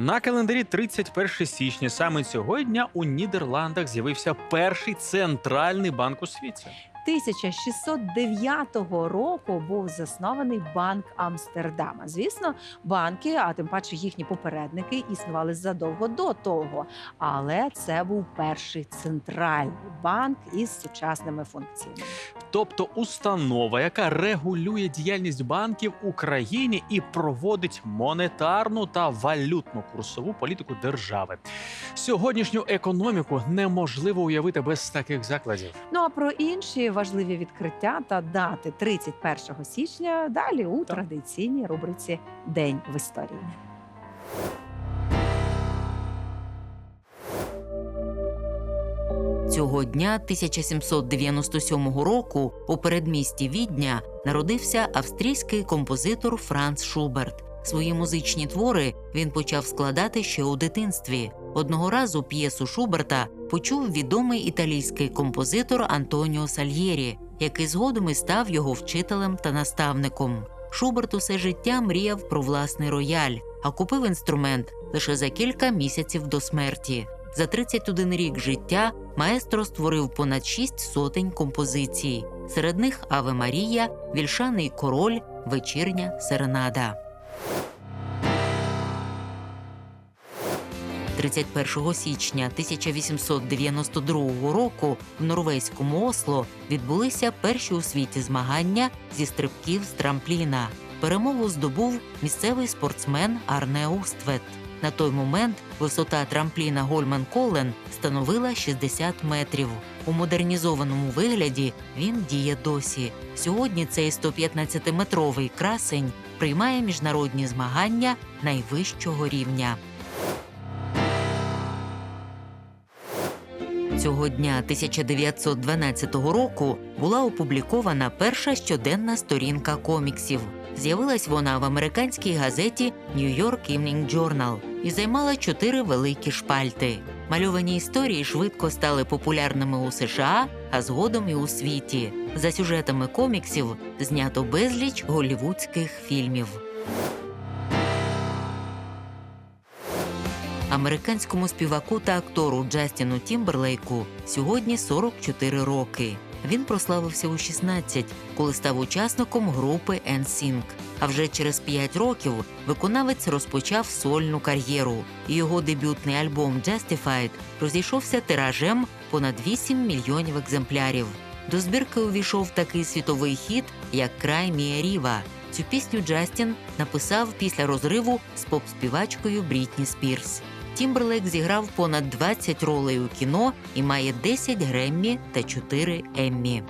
На календарі 31 січня. Саме цього дня у Нідерландах з'явився перший центральний банк у світі. 1609 року був заснований банк Амстердама. Звісно, банки, а тим паче їхні попередники, існували задовго до того. Але це був перший центральний банк із сучасними функціями. Тобто установа, яка регулює діяльність банків в Україні і проводить монетарну та валютну курсову політику держави. Сьогоднішню економіку неможливо уявити без таких закладів. Ну а про інші важливі відкриття та дати 31 січня далі у Так. традиційній рубриці День в історії. Цього дня 1797 року у передмісті Відня народився австрійський композитор Франц Шуберт. Свої музичні твори він почав складати ще у дитинстві. Одного разу п'єсу Шуберта почув відомий італійський композитор Антоніо Сальєрі, який згодом і став його вчителем та наставником. Шуберт усе життя мріяв про власний рояль, а купив інструмент лише за кілька місяців до смерті. За 31 рік життя маестро створив понад шість сотень композицій. Серед них Аве Марія, Вільшаний король, Вечірня серенада. 31 січня 1892 року в норвезькому Осло відбулися перші у світі змагання зі стрибків з трампліна. Перемогу здобув місцевий спортсмен Арне Уствет. На той момент висота трампліна Гольман Колен становила 60 метрів. У модернізованому вигляді він діє досі. Сьогодні цей 115-метровий красень приймає міжнародні змагання найвищого рівня. Цього дня 1912 року була опублікована перша щоденна сторінка коміксів. З'явилась вона в американській газеті New York Evening Journal і займала чотири великі шпальти. Мальовані історії швидко стали популярними у США, а згодом і у світі. За сюжетами коміксів знято безліч голівудських фільмів. Американському співаку та актору Джастіну Тімберлейку сьогодні 44 роки. Він прославився у 16, коли став учасником групи NSYNC. А вже через 5 років виконавець розпочав сольну кар'єру. Його дебютний альбом Justified розійшовся тиражем понад 8 мільйонів екземплярів. До збірки увійшов такий світовий хіт, як Край Мія Ріва. Цю пісню Джастін написав після розриву з поп-співачкою Брітні Спірс. Тімберлейк зіграв понад 20 ролей у кіно і має 10 Греммі та 4 Еммі.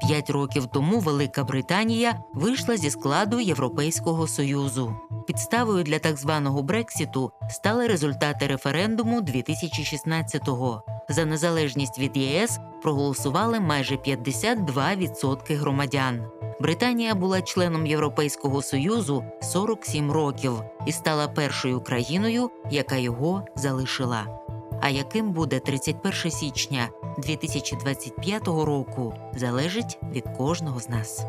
П'ять років тому Велика Британія вийшла зі складу Європейського союзу. Підставою для так званого Брексіту стали результати референдуму 2016-го. За незалежність від ЄС проголосували майже 52% громадян. Британія була членом Європейського союзу 47 років і стала першою країною, яка його залишила. А яким буде 31 січня 2025 року, залежить від кожного з нас.